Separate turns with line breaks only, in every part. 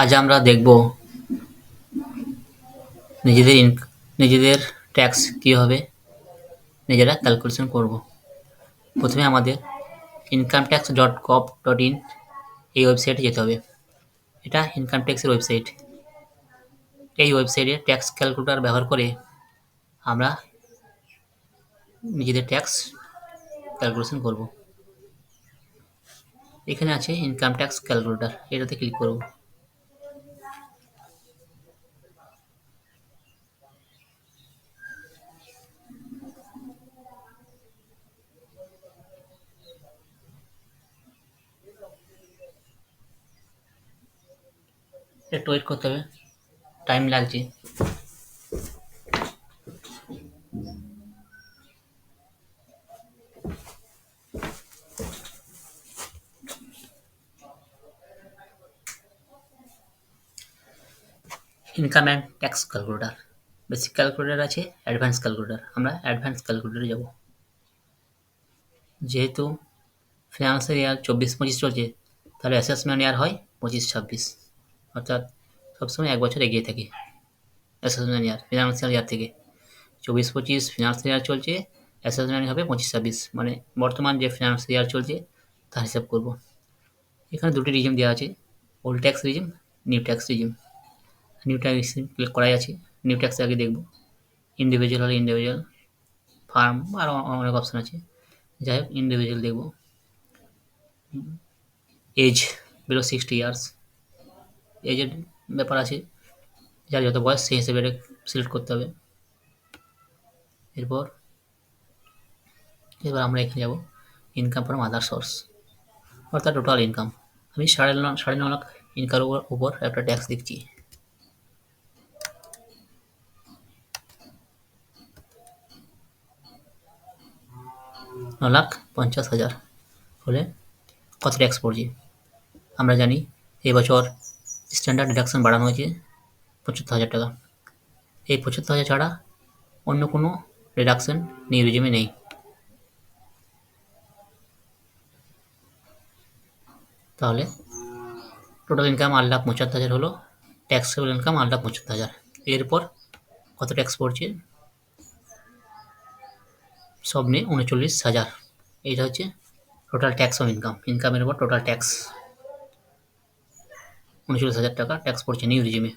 আজ আমরা দেখব নিজেদের নিজেদের ট্যাক্স কীভাবে নিজেরা ক্যালকুলেশন করব। প্রথমে আমাদের income tax dot gov dot in এই ওয়েবসাইটে যেতে হবে। এটা ইনকাম ট্যাক্সের ওয়েবসাইট এই ওয়েবসাইটে ট্যাক্স ক্যালকুলেটর ব্যবহার করে আমরা নিজেদের ট্যাক্স ক্যালকুলেশন করব। এখানে আছে ইনকাম ট্যাক্স ক্যালকুলেটর এটাতে ক্লিক করব। একটু ওয়েট করতে হবে। টাইম লাগছে। Income and tax calculator basic calculator আছে অ্যাডভান্স ক্যালকুলেটর আমরা অ্যাডভান্স ক্যালকুলেটরে যাব। যেহেতু ফিনান্সিয়াল ইয়ার চব্বিশ পঁচিশ চলছে, তাহলে অ্যাসেসমেন্ট ইয়ার হয় পঁচিশ ছাব্বিশ। অর্থাৎ সবসময় এক বছর এগিয়ে থাকে। অ্যাসেসমেন্ট ইয়ার ফিনান্সিয়াল ইয়ার থেকে। চব্বিশ, পঁচিশ ফিনান্সিয়াল ইয়ার চলছে। অ্যাসেসমেন্ট হবে পঁচিশ, ছাব্বিশ। মানে বর্তমান যে ফিনান্সিয়াল ইয়ার চলছে, তার হিসাব করব। এখানে দুটি রিজিম দেওয়া আছে। Old tax regime new tax regime new tax click করাই আছে। নিউ ট্যাক্সে আগে দেখব। ইন্ডিভিজুয়াল হলে ইন্ডিভিজুয়াল ফার্ম আরও অনেক অপশান আছে। যাই হোক ইন্ডিভিজুয়াল দেখব। এজ বিলো সিক্সটি ইয়ার্স এজের ব্যাপার আছে, যার যত বয়স সেই হিসেবে এটা সিলেক্ট করতে হবে। এরপর, এবার আমরা এখানে যাব ইনকাম ফ্রম আদার সোর্স অর্থাৎ টোটাল ইনকাম আমি সাড়ে ন সাড়ে ন লাখ ইনকার উপর একটা ট্যাক্স দিচ্ছি ন লাখ পঞ্চাশ হাজার হলে কত ট্যাক্স পড়ছে? আমরা জানি, এবছর স্ট্যান্ডার্ড ডিডাকশন বাড়ানো হয়েছে পঁচাত্তর হাজার টাকা। এই পঁচাত্তর হাজার ছাড়া অন্য কোনো রিডাকশন নিউ রিজিমে নেই। তাহলে টোটাল ইনকাম আট লাখ পঁচাত্তর হাজার হলো ট্যাক্সেবল ইনকাম আট লাখ পঁচাত্তর হাজার। এরপর কত ট্যাক্স পড়ছে? সব নিয়ে উনচল্লিশ হাজার। এইটা হচ্ছে টোটাল ট্যাক্স অফ ইনকাম ইনকামের উপর টোটাল ট্যাক্স উনচল্লিশ হাজার টাকা ট্যাক্স পড়ছে নিউ রিজিমে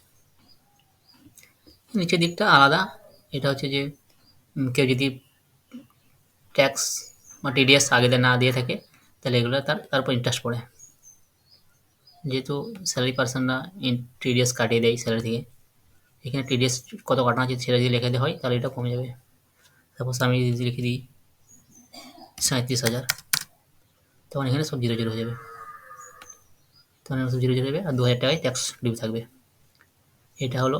নিচের দিকটা আলাদা। এটা হচ্ছে যে কেউ যদি ট্যাক্স বা টিডিএস আগে না দিয়ে থাকে, তাহলে এগুলো তার তার উপর ইন্টারেস্ট পড়ে। যেহেতু স্যালারি পার্সনরা টিডিএস কাটিয়ে দেয় স্যালারি থেকে। এখানে টিডিএস কত কাটানো আছে সেটা যদি লিখে দেওয়া হয়, তাহলে এটা কমে যাবে। সাপোজ আমি যদি লিখে দিই সাঁত্রিশ হাজার, তখন এখানে সব জিরো জিরো হয়ে যাবে। এখানে সব জিরো জিরো হবে আর দু হাজার টাকায় ট্যাক্স ডিউ থাকবে। এটা হলো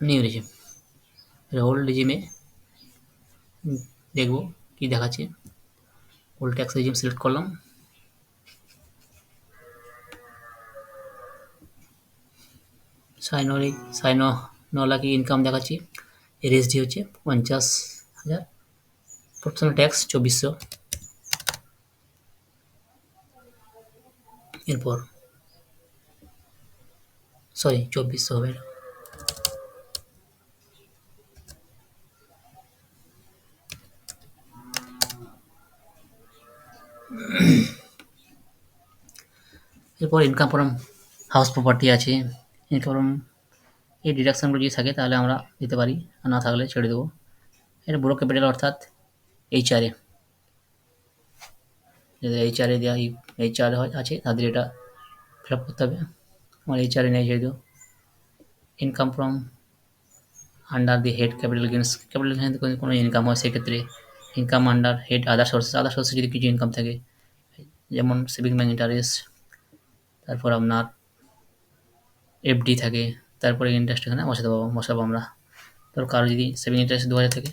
নিউ রিজিম ওল্ড রিজিমে দেখব কি দেখাচ্ছে। ওল্ড ট্যাক্স রিজিম সিলেক্ট করলাম। সাইনরিক সাইন ন কি ইনকাম দেখাচ্ছি। এর এসডি হচ্ছে পঞ্চাশ হাজার। প্রফেশনাল ট্যাক্স চব্বিশশো। এরপর। সরি চব্বিশশো হবে। এরপর ইনকাম ফ্রম হাউস প্রপার্টি আছে। ইনকাম ফ্রম এই ডিডাকশানগুলো যদি থাকে, তাহলে আমরা দিতে পারি। আর না থাকলে ছেড়ে দেবো। এটা বুড়ো ক্যাপিটাল অর্থাৎ এইচআরএ যাদের এইচআরএ দেওয়া এইচআর আছে, তাদের এটা ফিল আপ করতে হবে। আমার এইচআরএ নেই যেহেতু। Income from under the head capital gains capital gains কোনো ইনকাম হয় সেক্ষেত্রে income under head other sources other সোর্সে যদি কিছু ইনকাম থাকে, যেমন সেভিং ব্যাঙ্ক ইন্টারেস্ট তারপর আপনার এফডি থাকে, তারপরে ইন্টারেস্ট এখানে বসাতে পারব বসাবো আমরা। তারপর কারও যদি সেভিং ইন্টারেস্ট দু হাজার থেকে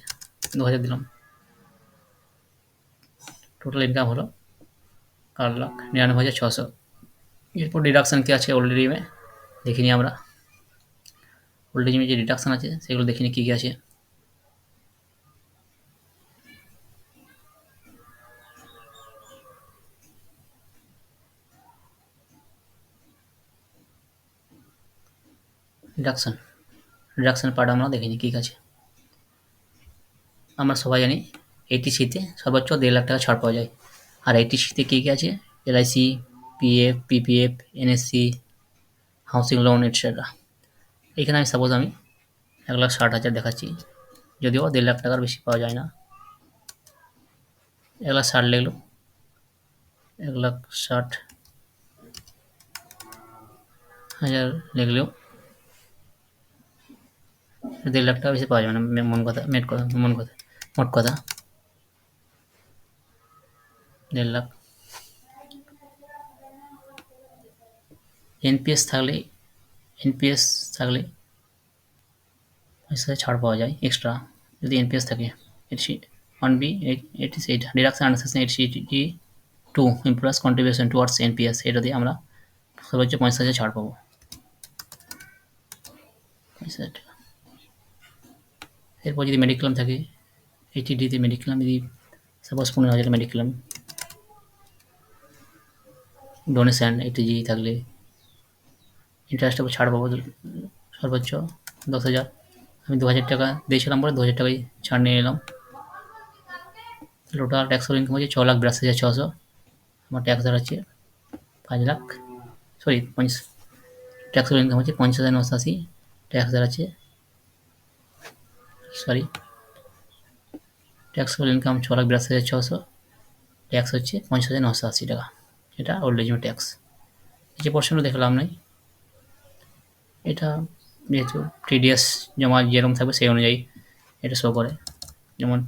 দু হাজার দিলাম টোটাল ইনকাম হলো আট লাখ, নিরানব্বই হাজার ছশো। এরপর ডিডাকশান কী আছে ওল্ড রিমে দেখিনি আমরা। ওল্ড রিমে যে ডিডাকশান আছে, সেগুলো দেখিনি কী কী আছে। ডিডাকশন ডিডাকশন পার্ট আমরা দেখিনি কী আছে। আমরা সবাই জানি এইটি সিতে সর্বোচ্চ দেড় লাখ টাকা ছাড় পাওয়া যায়। আর এইটি সিতে কী কী আছে? LIC PF PPF NSC housing loan etcetera এখানে আমি সাপোজ আমি এক লাখ ষাট হাজার দেখাচ্ছি। যদিও দেড় লাখ টাকার বেশি পাওয়া যায় না। এক লাখ ষাট লিখলো। এক লাখ ষাট হাজার লিখলেও দেড় লাখ টাকা বেশি পাওয়া যাবে না। মন কথা মেট কথা, মন কথা মোট কথা। দেড় লাখ। এনপিএস থাকলে এনপিএস থাকলে ছাড় পাওয়া যায় এক্সট্রা যদি এনপিএস থাকে এটি one B eighty eight deduction under section eight two employer's contribution towards NPS এটা দিয়ে আমরা সর্বোচ্চ পঞ্চাশ হাজার ছাড় পাবো। এরপর যদি মেডিক্লেম থাকে এইটি ডিতে মেডিক্লেম যদি সাপোজ পনেরো হাজার মেডিক্লেম ডোনেশন এইটি জি থাকলে ইন্টারেস্ট ছাড় পাবো সর্বোচ্চ দশ হাজার। আমি দু হাজার টাকা দিয়েছিলাম বলে দু হাজার টাকায় ছাড় নিয়ে এলাম। টোটাল ট্যাক্স ইনকাম হচ্ছে ছ লাখ বিরাশি হাজার ছশো। আমার ট্যাক্স দাঁড়াচ্ছে পাঁচ লাখ। সরি পঞ্চাশ ট্যাক্স ইনকাম হচ্ছে পঞ্চাশ হাজার নশো আশি। ট্যাক্স দাঁড়াচ্ছে সরি ট্যাক্স ইনকাম ছ লাখ বিরাশি হাজার ছশো। ট্যাক্স হচ্ছে পঞ্চাশ হাজার নশো আশি টাকা। এটা ওল্ড এজ ট্যাক্স এই যে পোর্শনটা দেখলাম নাই এটা যেহেতু টিডিএস জমা যেরকম থাকবে সেই অনুযায়ী এটা শো করে। যেমন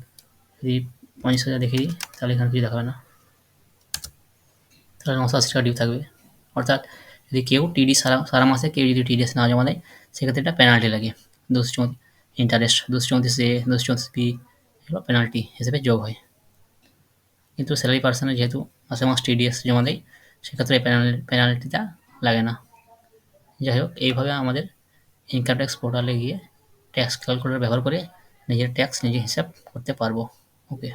যদি পঞ্চাশ হাজার দেখি তাহলে এখানে কিছু দেখাবে না। তাহলে নশো আশি টাকা ডিউ থাকবে। অর্থাৎ যদি কেউ টিডি সারা সারা মাসে কেউ যদি টিডিএস না জমা দেয় সেক্ষেত্রে একটা পেনাল্টি লাগে। দুশো চৌত্রিশ ইন্টারেস্ট দুশো চৌত্রিশ এ দুশো চৌত্রিশ বি এগুলো পেনাল্টি হিসেবে যোগ হয়। কিন্তু স্যালারি পার্সনে যেহেতু মাসে মাস টিডিএস জমা দেয় সেক্ষেত্রে পেনাল্টিটা লাগে না। যাই হোক, এইভাবে আমাদের ইনকাম ট্যাক্স পোর্টালে গিয়ে ট্যাক্স ক্যালকুলেটর ব্যবহার করে নিজের ট্যাক্স নিজে হিসাব করতে পারব। ওকে